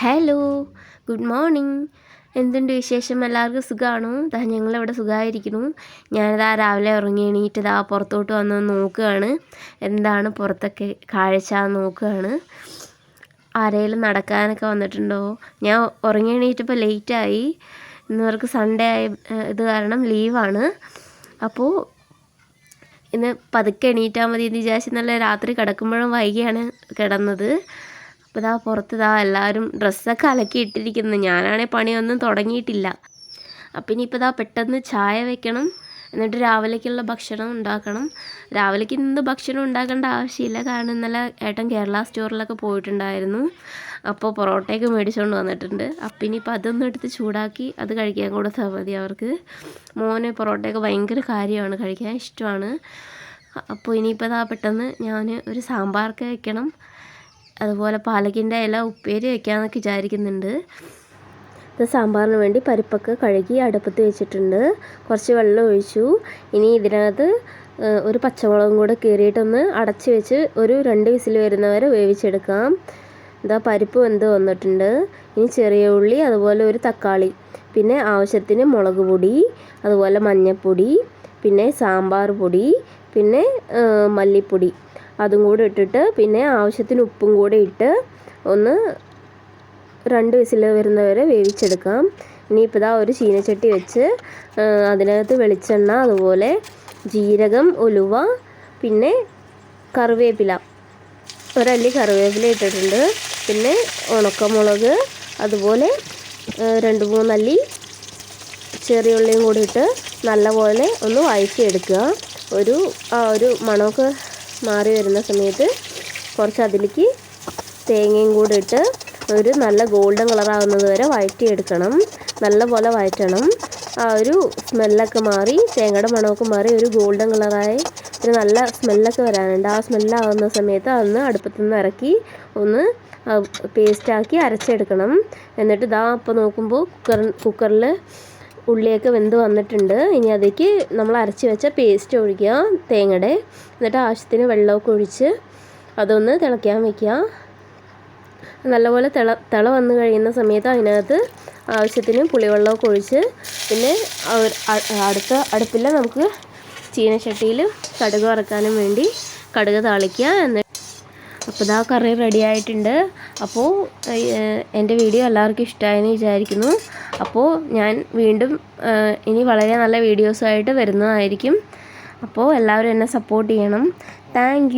Hello good morning എന്തുണ്ട് വിശേഷം? എല്ലാവർക്കും സുഖമാണോ ഇതാ ഞങ്ങളിവിടെ സുഖമായിരിക്കുന്നു ഞാനിതാ രാവിലെ ഉറങ്ങി എണീറ്റ് ഇതാ പുറത്തോട്ട് വന്ന് നോക്കുകയാണ്. എന്താണ് പുറത്തൊക്കെ കാഴ്ച നോക്കുകയാണ്. ആരെങ്കിലും നടക്കാനൊക്കെ വന്നിട്ടുണ്ടോ? ഞാൻ ഉറങ്ങി എണീറ്റപ്പോൾ ലേറ്റായി ഇന്നവർക്ക് സൺഡേ ആയ ഇത് കാരണം ലീവാണ്. അപ്പോൾ ഇന്ന് പതുക്കെ എണീറ്റാൽ മതി എന്ന് വിചാരിച്ച് നല്ല രാത്രി കിടക്കുമ്പോഴും വൈകിയാണ് കിടന്നത്. അപ്പോൾ ഇതാ പുറത്ത് ഇതാ എല്ലാവരും ഡ്രസ്സൊക്കെ അലക്കി ഇട്ടിരിക്കുന്നു ഞാനാണെങ്കിൽ പണിയൊന്നും തുടങ്ങിയിട്ടില്ല. അപ്പം ഇനിയിപ്പോൾ ഇതാ പെട്ടെന്ന് ചായ വെക്കണം. എന്നിട്ട് രാവിലേക്കുള്ള ഭക്ഷണം ഉണ്ടാക്കണം. രാവിലേക്ക് ഇന്ന് ഭക്ഷണം ഉണ്ടാക്കേണ്ട ആവശ്യമില്ല. കാരണം ഇന്നലെ ഏട്ടൻ കേരള സ്റ്റോറിലൊക്കെ പോയിട്ടുണ്ടായിരുന്നു. അപ്പോൾ പൊറോട്ടയൊക്കെ മേടിച്ചുകൊണ്ട് വന്നിട്ടുണ്ട്. അപ്പം ഇനിയിപ്പോൾ അതൊന്നും എടുത്ത് ചൂടാക്കി അത് കഴിക്കാൻ കൊടുത്താൽ മതി അവർക്ക്. മോന് പൊറോട്ടയൊക്കെ ഭയങ്കര കാര്യമാണ്. കഴിക്കാൻ ഇഷ്ടമാണ്. അപ്പോൾ ഇനിയിപ്പോൾ ഇതാ പെട്ടെന്ന് ഞാൻ ഒരു സാമ്പാർക്ക് വെക്കണം. അതുപോലെ പാലക്കിന്റെ ഇല ഉപ്പേരി വയ്ക്കാമെന്നൊക്കെ വിചാരിക്കുന്നുണ്ട്. ഇത് സാമ്പാറിന് വേണ്ടി പരിപ്പൊക്കെ കഴുകി അടുപ്പത്ത് വെച്ചിട്ടുണ്ട്. കുറച്ച് വെള്ളം ഒഴിച്ചു. ഇനി ഇതിനകത്ത് ഒരു പച്ചമുളകും കൂടെ കീറിയിട്ടൊന്ന് അടച്ച് വെച്ച് ഒരു രണ്ട് വിസിൽ വരുന്നവരെ വേവിച്ചെടുക്കാം. എന്താ പരിപ്പ് വെന്ത് വന്നിട്ടുണ്ട്. ഇനി ചെറിയ ഉള്ളി അതുപോലെ ഒരു തക്കാളി പിന്നെ ആവശ്യത്തിന് മുളക് പൊടി അതുപോലെ മഞ്ഞൾപ്പൊടി പിന്നെ സാമ്പാർ പൊടി പിന്നെ മല്ലിപ്പൊടി. അതും കൂടെ ഇട്ടിട്ട് പിന്നെ ആവശ്യത്തിന് ഉപ്പും കൂടെ ഇട്ട് ഒന്ന് രണ്ട് വിസിൽ വരുന്നവരെ വേവിച്ചെടുക്കാം. ഇനിയിപ്പോൾ ഇതാ ഒരു ചീനച്ചട്ടി വെച്ച് അതിനകത്ത് വെളിച്ചെണ്ണ അതുപോലെ ജീരകം ഉലുവ പിന്നെ കറിവേപ്പില. ഒരല്ലി കറിവേപ്പില ഇട്ടിട്ടുണ്ട്. പിന്നെ ഉണക്കമുളക് അതുപോലെ രണ്ട് മൂന്നല്ലി ചെറിയ ഉള്ളിയും കൂടി ഇട്ട് നല്ലപോലെ ഒന്ന് വഴറ്റിയെടുക്കുക. ഒരു ആ ഒരു മണമൊക്കെ മാറി വരുന്ന സമയത്ത് കുറച്ച് അതിലേക്ക് തേങ്ങയും കൂടെ ഇട്ട് ഒരു നല്ല ഗോൾഡൻ കളറാവുന്നത് വരെ വഴറ്റിയെടുക്കണം. നല്ല പോലെ വഴറ്റണം. ആ ഒരു സ്മെല്ലൊക്കെ മാറി തേങ്ങയുടെ മണമൊക്കെ മാറി ഒരു ഗോൾഡൻ കളറായി ഒരു നല്ല സ്മെല്ലൊക്കെ വരാനുണ്ട്. ആ സ്മെല്ലാവുന്ന സമയത്ത് അതൊന്ന് അടുപ്പത്തു നിന്ന് ഇറക്കി ഒന്ന് പേസ്റ്റാക്കി അരച്ചെടുക്കണം. എന്നിട്ട് ഇതാ അപ്പോൾ നോക്കുമ്പോൾ കുക്കർ കുക്കറിൽ ഉള്ളിയൊക്കെ വെന്ത് വന്നിട്ടുണ്ട്. ഇനി അതിലേക്ക് നമ്മൾ അരച്ച് വെച്ച പേസ്റ്റ് ഒഴിക്കുക തേങ്ങയുടെ. എന്നിട്ട് ആവശ്യത്തിന് വെള്ളമൊക്കെ ഒഴിച്ച് അതൊന്ന് തിളയ്ക്കാൻ വയ്ക്കുക നല്ലപോലെ തിള തിള വന്നു കഴിയുന്ന സമയത്ത് അതിനകത്ത് ആവശ്യത്തിന് പുളിവെള്ളമൊക്കെ ഒഴിച്ച് പിന്നെ അടുത്ത അടുപ്പിൽ നമുക്ക് ചീനച്ചട്ടിയിൽ കടുക് വറക്കാനും വേണ്ടി കടുക് താളിക്കുക. എന്നിട്ട് അപ്പോൾ ഇതാ കറി റെഡി ആയിട്ടുണ്ട്. അപ്പോൾ എന്റെ വീഡിയോ എല്ലാവർക്കും ഇഷ്ടമായെന്ന് വിചാരിക്കുന്നു. അപ്പോൾ ഞാൻ വീണ്ടും ഇനി വളരെ നല്ല വീഡിയോസുമായിട്ട് വരുന്നതായിരിക്കും. അപ്പോൾ എല്ലാവരും എന്നെ സപ്പോർട്ട് ചെയ്യണം. താങ്ക്